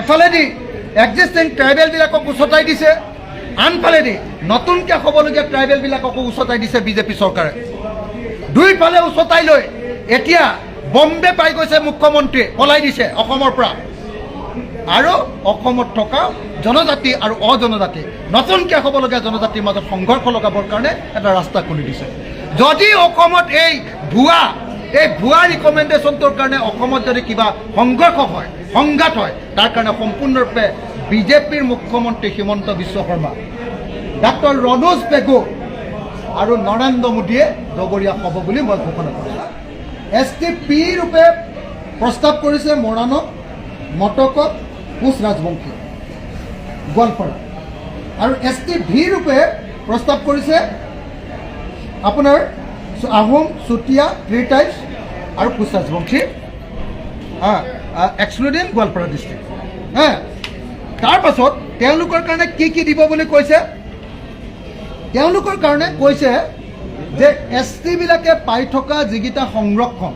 এফালেদি existing ট্ৰাইবেলবিলাকক উচতাই দিছে, আনফালেদি নতুনকৈ হ'বলগীয়া ট্ৰাইবেলবিলাককো উচতাই দিছে বিজেপি চৰকাৰে। দুইফালে উচতাই লৈ এতিয়া বম্বে পাই গৈছে মুখ্যমন্ত্ৰীয়ে, পলাই দিছে অসমৰ পৰা। আৰু অসমত থকা জনজাতি আৰু অজনজাতি, নতুনকৈ হ'বলগীয়া জনজাতিৰ মাজত সংঘৰ্ষ লগাবৰ কাৰণে এটা ৰাস্তা খুলি দিছে। যদি অসমত এই ভুৱা এই ভুৱা ৰিকমেণ্ডেশ্যনটোৰ কাৰণে অসমত যদি কিবা সংঘৰ্ষ হয়, সংঘাত হয়, তাৰ কাৰণে সম্পূৰ্ণৰূপে বিজেপিৰ মুখ্যমন্ত্ৰী হিমন্ত বিশ্ব শৰ্মা, ডাক্তৰ ৰণোজ পেগু আৰু নৰেন্দ্ৰ মোদীয়ে জগৰীয়া হ'ব বুলি মই ঘোষণা কৰিছোঁ। এছ টি পি ৰূপে প্ৰস্তাৱ কৰিছে মৰাণক মটকক কোচ ৰাজবংশী, গোৱালপাৰা। আৰু এছ টি ভি ৰূপে প্ৰস্তাৱ কৰিছে আপোনাৰ আহোম চুতীয়া ত্ৰিটাইজ আৰু কোচ ৰাজবংশী এক্সক্লুডিং গোৱালপাৰা ডিষ্ট্ৰিক্ট হা তাৰপাছত তেওঁলোকৰ কাৰণে কি কি দিব বুলি কৈছে? তেওঁলোকৰ কাৰণে কৈছে যে এছ টিবিলাকে পাই থকা যিকেইটা সংৰক্ষণ,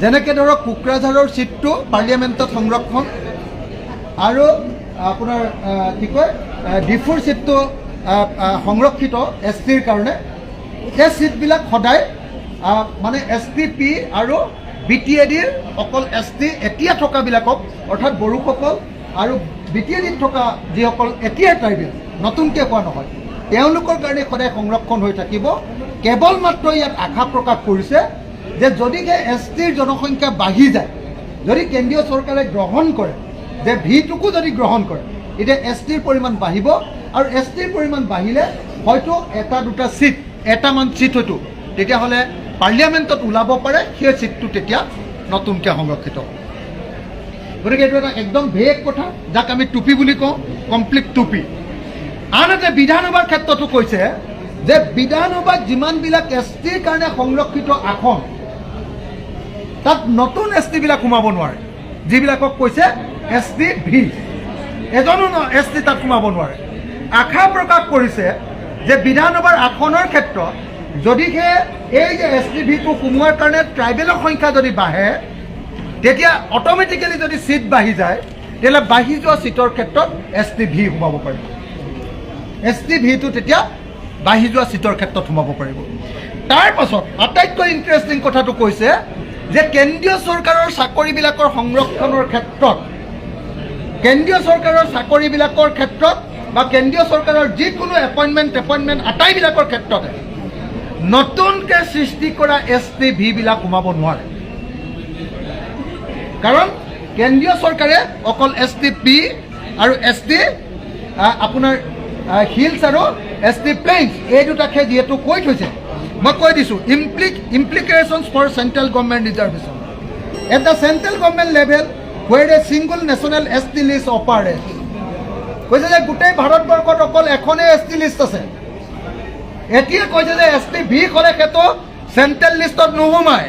যেনেকৈ ধৰক কোকৰাঝাৰৰ ছিটটো পাৰ্লিয়ামেণ্টত সংৰক্ষণ, আৰু আপোনাৰ কি কয় ডিফুৰ ছিটটো সংৰক্ষিত এছ টিৰ কাৰণে সেই ছিটবিলাক সদায় মানে এছ টি পি আৰু বি টি এ ডিৰ অকল এছ টি এতিয়া থকাবিলাকক, অৰ্থাৎ বড়োসকল আৰু বি টি এ ডিত থকা যিসকল এতিয়াৰ ট্ৰাইবেল নতুনকৈ কোৱা নহয়, তেওঁলোকৰ কাৰণে সদায় সংৰক্ষণ হৈ থাকিব। কেৱল মাত্ৰ ইয়াত আশা প্ৰকাশ কৰিছে যে যদিহে এছ টিৰ জনসংখ্যা বাঢ়ি যায়, যদি কেন্দ্ৰীয় চৰকাৰে গ্ৰহণ কৰে, যে ভিটোকো যদি গ্ৰহণ কৰে, এতিয়া এছ টিৰ পৰিমাণ বাঢ়িব। আৰু এছ টিৰ পৰিমাণ বাঢ়িলে হয়তো এটা দুটা ছিট এটামান ছিট হয়তো তেতিয়াহ'লে পাৰ্লিয়ামেণ্টত ওলাব পাৰে, সেই ছিটটো তেতিয়া নতুনকৈ সংৰক্ষিত গতিকে এইটো এটা একদম ভেগ কথা, যাক আমি টুপি বুলি কওঁ কমপ্লিট টুপি। আনহাতে বিধানসভাৰ ক্ষেত্ৰতো কৈছে যে বিধানসভাত যিমানবিলাক এছ টিৰ কাৰণে সংৰক্ষিত আসন, তাত নতুন এছ টিবিলাক সোমাব নোৱাৰে। যিবিলাকক কৈছে এছ টি ভি এজনো এছ টি তাত সোমাব নোৱাৰে। আশা প্ৰকাশ কৰিছে যে বিধানসভাৰ আসনৰ ক্ষেত্ৰত যদিহে এই যে এছ টি ভিটো সোমোৱাৰ কাৰণে ট্ৰাইবেলৰ সংখ্যা যদি বাঢ়ে তেতিয়া অট'মেটিকেলি যদি ছিট বাঢ়ি যায় তেতিয়াহ'লে বাঢ়ি যোৱা ছিটৰ ক্ষেত্ৰত এছ টি ভি সোমাব পাৰিব। এছ টি ভিটো তেতিয়া বাঢ়ি যোৱা ছিটৰ ক্ষেত্ৰত সোমাব পাৰিব। তাৰ পাছত আটাইতকৈ ইণ্টাৰেষ্টিং কথাটো কৈছে যে কেন্দ্ৰীয় চৰকাৰৰ চাকৰিবিলাকৰ সংৰক্ষণৰ ক্ষেত্ৰত কেন্দ্ৰীয় চৰকাৰৰ চাকৰিবিলাকৰ ক্ষেত্ৰত বা কেন্দ্ৰীয় চৰকাৰৰ যিকোনো এপইণ্টমেণ্ট এপইণ্টমেণ্ট আটাইবিলাকৰ ক্ষেত্ৰতে নতুনকৈ সৃষ্টি কৰা এছ টি ভিবিলাক সোমাব নোৱাৰে। কাৰণ কেন্দ্ৰীয় চৰকাৰে অকল এছ টি পি আৰু এছ টি আপোনাৰ হিলছ আৰু এছ টি প্লেইনছ এই দুটাকে যিহেতু কৈ থৈছে, মই কৈ দিছোঁ ইমপ্লিক implications for central government reservation at the central government level where a single national S T list operate কৈছে যে গোটেই ভাৰতবৰ্ষত অকল এখনেই এছ টি লিষ্ট আছে। এতিয়া কৈছে যে এছ টি ভি ক'লে সেইটো চেণ্ট্ৰেল লিষ্টত নোসোমায়।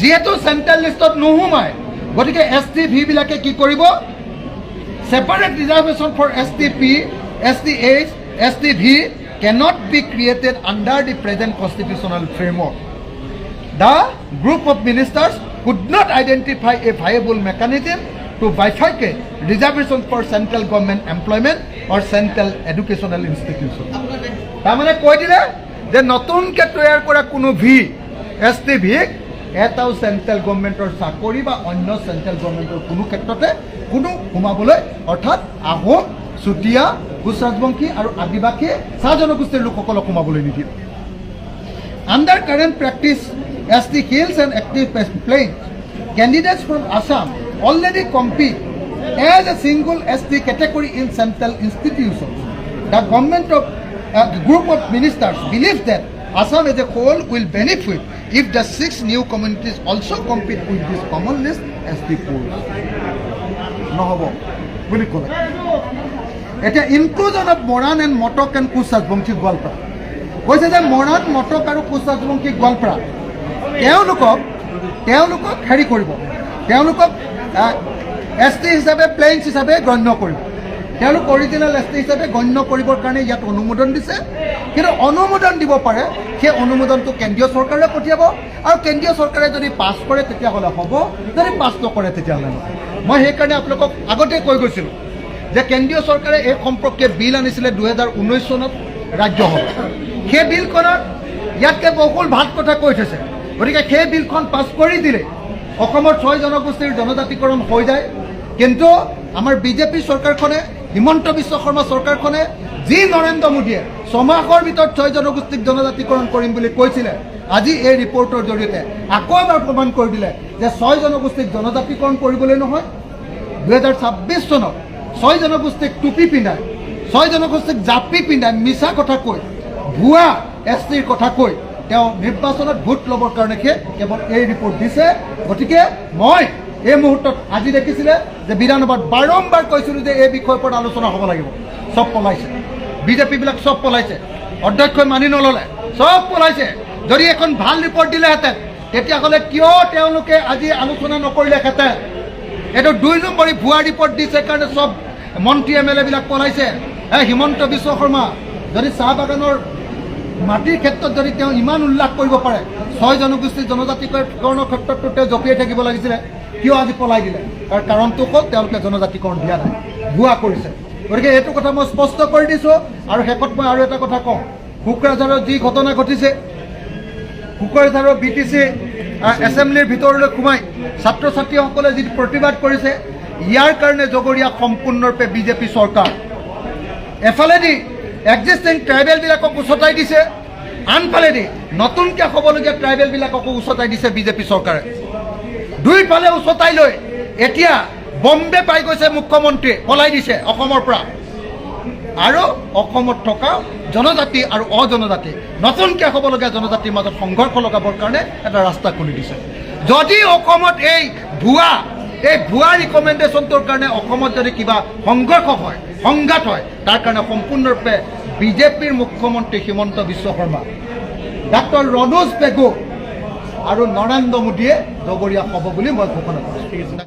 যিহেতু চেণ্ট্ৰেল লিষ্টত নোসোমায়, গতিকে এছ টি ভিবিলাকে কি কৰিব? Separate reservation for S T P S T H S T V cannot be created under the present constitutional framework The group of ministers could not identify a viable mechanism to bifurcate reservation for central government employment or central educational institution. তাৰমানে কৈ দিলে যে নতুনকৈ তৈয়াৰ কৰা কোনো V S টি ভিক এটাও central গভৰ্ণমেণ্টৰ চাকৰি বা অন্য চেণ্ট্ৰেল গভৰ্ণমেণ্টৰ কোনো ক্ষেত্ৰতে কোনো সোমাবলৈ অৰ্থাৎ আহোম চুতীয়া কোচ ৰাজবংশী আৰু আদিবাসী চাহ জনগোষ্ঠীৰ লোকসকলক সোমাবলৈ নিদিয়ে Under current practice, as the hills and active plains, candidates from Assam already compete as a single ST category in central institutions. The government of a group of ministers believes that Assam as a whole will benefit if the six new communities also compete with this common list as the pool. নহ'ব বুলি ক'লে এতিয়া inclusion of Moran and Motok and Koch Rajbongshi Goalpara কৈছে যে মৰাণ মটক আৰু কোচাজবংশী গোৱালপাৰা তেওঁলোকক তেওঁলোকক হেৰি কৰিব তেওঁলোকক এছ টি হিচাপে প্লেইনছ হিচাপে গণ্য কৰিব। তেওঁলোক অৰিজিনেল এছ টি হিচাপে গণ্য কৰিবৰ কাৰণে ইয়াত অনুমোদন দিছে। কিন্তু অনুমোদন দিব পাৰে, সেই অনুমোদনটো কেন্দ্ৰীয় চৰকাৰে পঠিয়াব আৰু কেন্দ্ৰীয় চৰকাৰে যদি পাছ কৰে তেতিয়াহ'লে হ'ব, যদি পাছ নকৰে তেতিয়াহ'লে নহয়। মই সেইকাৰণে আপোনালোকক আগতে কৈ গৈছিলোঁ যে কেন্দ্ৰীয় চৰকাৰে এই সম্পৰ্কে বিল আনিছিলে দুহেজাৰ ঊনৈছ চনত ৰাজ্যসভাত সেই বিলখনত ইয়াতকৈ বহুল ভালো কথা কৈ থৈছে। গতিকে সেই বিলখন পাছ কৰি দিলে অসমৰ ছয় জনগোষ্ঠীৰ জনজাতিকৰণ হৈ যায়। কিন্তু আমাৰ বিজেপি চৰকাৰখনে, হিমন্ত বিশ্ব শৰ্মা চৰকাৰখনে, যি নৰেন্দ্ৰ মোদীয়ে ছমাহৰ ভিতৰত ছয় জনগোষ্ঠীক জনজাতিকৰণ কৰিম বুলি কৈছিলে, আজি এই ৰিপৰ্টৰ জৰিয়তে আকৌ এবাৰ প্ৰমাণ কৰি দিলে যে ছয় জনগোষ্ঠীক জনজাতিকৰণ কৰিবলৈ নহয়, দুহেজাৰ ছাব্বিছ চনত ছয় জনগোষ্ঠীক টুপি পিন্ধাই ছয় জনগোষ্ঠীক জাপি পিন্ধাই মিছা কথা কৈ, ভুৱা এছ টিৰ কথা কৈ তেওঁ নিৰ্বাচনত ভোট ল'বৰ কাৰণেহে কেৱল এই ৰিপৰ্ট দিছে। গতিকে মই এই মুহূৰ্তত আজি দেখিছিলে যে বিধানসভাত বাৰম্বাৰ কৈছিলোঁ যে এই বিষয়ৰ ওপৰত আলোচনা হ'ব লাগিব। চব পলাইছে। বিজেপিবিলাক চব পলাইছে। অধ্যক্ষই মানি নল'লে চব পলাইছে। যদি এখন ভালো ৰিপৰ্ট দিলেহেঁতেন, তেতিয়াহ'লে কিয় তেওঁলোকে আজি আলোচনা নকৰিলেহেঁতেন? এইটো দুই নম্বৰী ভুৱা ৰিপৰ্ট দিছে কাৰণে চব মন্ত্ৰী এম এল এবিলাক পলাইছে। এই হিমন্ত বিশ্ব শৰ্মা, যদি চাহ বাগানৰ মাটিৰ ক্ষেত্ৰত যদি তেওঁ ইমান উল্লাস কৰিব পাৰে ছয় জনগোষ্ঠীৰ জনজাতিকৰণৰ ক্ষেত্ৰতো তেওঁ জঁপিয়াই থাকিব লাগিছিলে। কিয় আজি পলাই দিলে? তাৰ কাৰণটো হ'ল তেওঁলোকে জনজাতিকৰণ দিয়া নাই, ভুৱা কৰিছে। গতিকে এইটো কথা মই স্পষ্ট কৰি দিছোঁ আৰু শেষত মই আৰু এটা কথা কওঁ। কোকৰাঝাৰত যি ঘটনা ঘটিছে কোকৰাঝাৰৰ বি টি চি এছেম্বলিৰ ভিতৰলৈ সোমাই ছাত্ৰ ছাত্ৰীসকলে যি প্ৰতিবাদ কৰিছে, ইয়াৰ কাৰণে জগৰীয়া সম্পূৰ্ণৰূপে বিজেপি চৰকাৰ। এফালেদি এক্সিষ্টিং ট্ৰাইবেলবিলাকক উচতাই দিছে, আনফালেদি নতুনকৈ হ'বলগীয়া ট্ৰাইবেলবিলাককো উচতাই দিছে বিজেপি চৰকাৰে। দুইফালে উচতাই লৈ। এতিয়া বম্বে পাই গৈছে মুখ্যমন্ত্ৰী পলাই দিছে অসমৰ পৰা। আৰু অসমত থকা জনজাতি আৰু অজনজাতি, নতুনকৈ হ'বলগীয়া জনজাতিৰ মাজত সংঘৰ্ষ লগাবৰ কাৰণে এটা ৰাস্তা খুলি দিছে। যদি অসমত এই ভুৱা এই ভুৱা ৰিকমেণ্ডেশ্যনটোৰ কাৰণে অসমত যদি কিবা সংঘৰ্ষ হয়, সংঘাত হয়, তাৰ কাৰণে সম্পূৰ্ণৰূপে বিজেপিৰ মুখ্যমন্ত্ৰী হিমন্ত বিশ্ব শৰ্মা, ডাক্তৰ ৰণোজ পেগু আৰু নৰেন্দ্ৰ মোদীয়ে জগৰীয়া হ'ব বুলি মই ঘোষণা কৰিছোঁ।